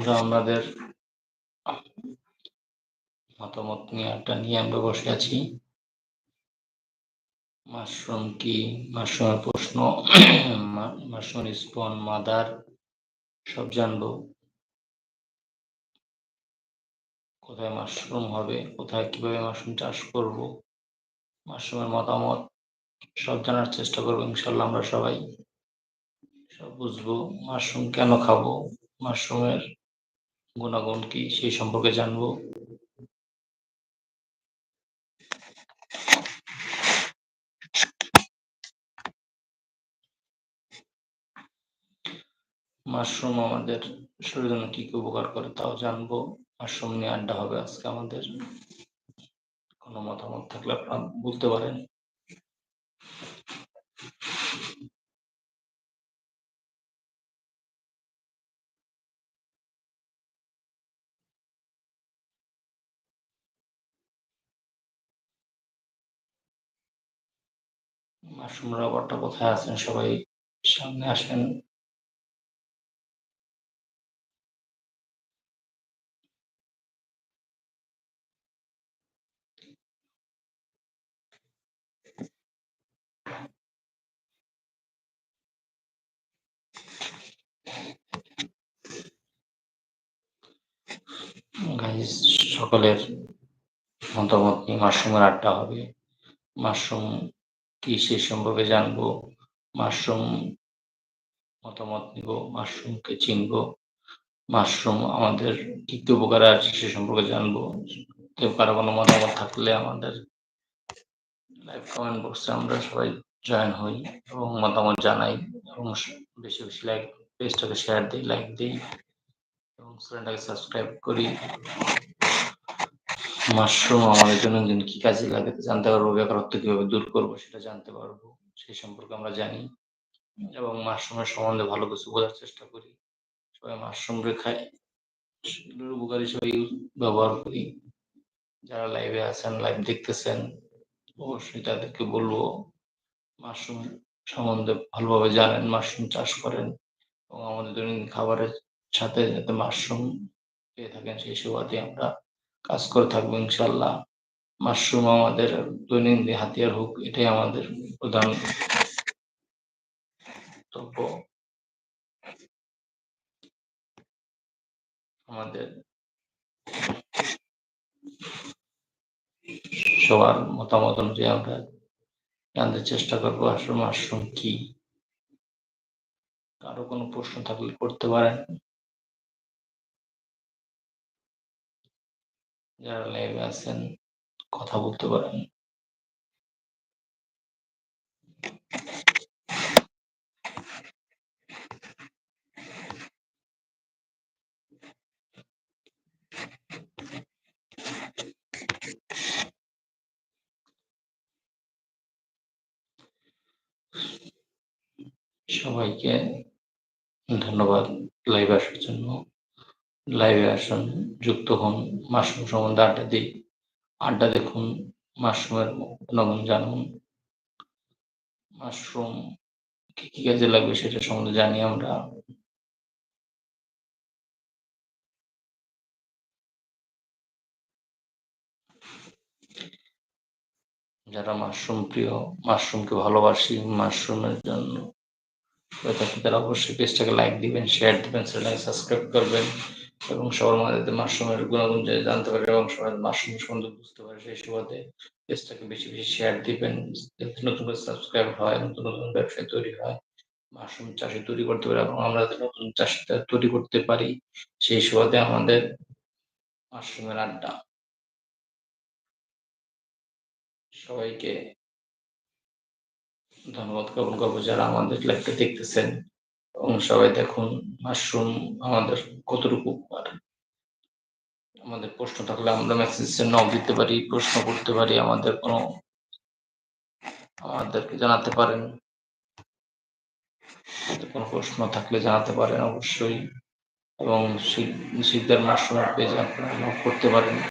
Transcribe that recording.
আমরা আমাদের মতামত নিয়ে একটা নিয়ে আমরা বসে আছি। মাশরুম কি? মাশরুমের প্রশ্ন মাশরুম স্পন মাদার সব জানব। কোথায় মাশরুম হবে? কোথায় কীভাবে মাশরুম চাষ করব? মাশরুমের মতামত সব জানার চেষ্টা করব ইনশাল্লাহ আমরা সবাই। সব বুঝব, মাশরুম কেন খাব? মাশরুমের গুণাগুণ কি সেই সম্পর্কে জানব? মাশরুম আমাদের শরীরের জন্য কি কি উপকার করে তাও জানব। মাশরুম নিয়ে আড্ডা হবে আজকে আমাদের। কোনো মতামত থাকলে আপনারা বলতে পারেন। মাশরুম রাবারটা কোথায় আছেন সবাই সামনে আসেন। গাইস, সকলের মতামত নিয়ে মাশরুমের আড্ডা হবে। মাশরুম কি সে সম্পর্কে জানব? মাশরুম মতামত নিব, মাশরুমকে চিনব। মাশরুম আমাদের কি কি উপকার আছে, সে সম্পর্কে জানব। কেউ কারও কোনো মতামত থাকলে আমাদের লাইভ কমেন্ট বক্সে আমরা সবাই জয়েন হই এবং মতামত জানাই এবং বেশি বেশি লাইক পেজটাকে শেয়ার দিই লাইক দিই এবং চ্যানেলটাকে সাবস্ক্রাইব করি। মাশরুম আমাদের জন্য দিন কি কাজে লাগে জানতে পারব, বেকারত্ব কীভাবে দূর করব সেটা জানতে পারব, সেই সম্পর্কে আমরা জানি এবং মাশরুমের সম্বন্ধে ভালো কিছু বোঝার চেষ্টা করি। সবাই মাশরুম খাই উপকারী সবাই ব্যবহার করি। যারা লাইভে আছেন লাইভ দেখতেছেন, অবশ্যই তাদেরকে বলব মাশরুম সম্বন্ধে ভালোভাবে জানেন, মাশরুম চাষ করেন এবং আমাদের দৈনন্দিন খাবারের সাথে যাতে মাশরুম পেয়ে থাকেন সেই সুবাদে আমরা কাজ করে থাকব ইনশাল্লাহ মাশরুম আমাদের দৈনন্দিন হাতিয়ার হোক, এটাই আমাদের প্রধান আমাদের সবার মতামত অনুযায়ী আমরা জানতে চেষ্টা করব আসলে মাশরুম কি? কারও কোনো প্রশ্ন থাকলে করতে পারেন। যারা লাইভে আছেন কথা বলতে পারেন। সবাইকে ধন্যবাদ লাইভ আসার জন্য। লাইভে আসুন, যুক্ত হন, মাশরুম সম্বন্ধে আড্ডা দিই। আড্ডা দেখুন, মাশরুমের গুণাগুণ জানুন। মাশরুম কি কি কাজে লাগবে সেটা সম্বন্ধে জানি আমরা। যারা মাশরুম প্রিয়, মাশরুমকে ভালোবাসি, মাশরুমের জন্য। তারা অবশ্যই পেজটাকে লাইক দিবেন শেয়ার দিবেন সাবস্ক্রাইব করবেন। এবং সবার মাঝে মাশরুমের গুণাগুণ যে জানতে পারে এবং সবাই মাশরুম সম্বন্ধে বুঝতে পারে, সেই সুবাদে পেজটাকে বেশি বেশি শেয়ার দিবেন। নতুন করে সাবস্ক্রাইব হয়, নতুন নতুন ব্যবসায় তৈরি হয়, মাশরুম চাষে তৈরি করতে পারে এবং আমরা নতুন চাষিটা তৈরি করতে পারি, সেই সুবাদে আমাদের মাশরুমের আড্ডা। সবাইকে ধন্যবাদ জ্ঞাপন করব যারা আমাদের লাইভটা দেখতেছেন। এবং সবাই দেখুন মাশরুম আমাদের কতটুকু উপকার আমাদের প্রশ্ন থাকলে আমরা মেসেজে নক দিতে পারি, প্রশ্ন করতে পারি, আমাদের কোনো আমাদেরকে জানাতে পারেন। কোনো প্রশ্ন থাকলে জানাতে পারেন অবশ্যই। এবং শিকদার মাশরুমের পেজ আপনারা করতে পারেন।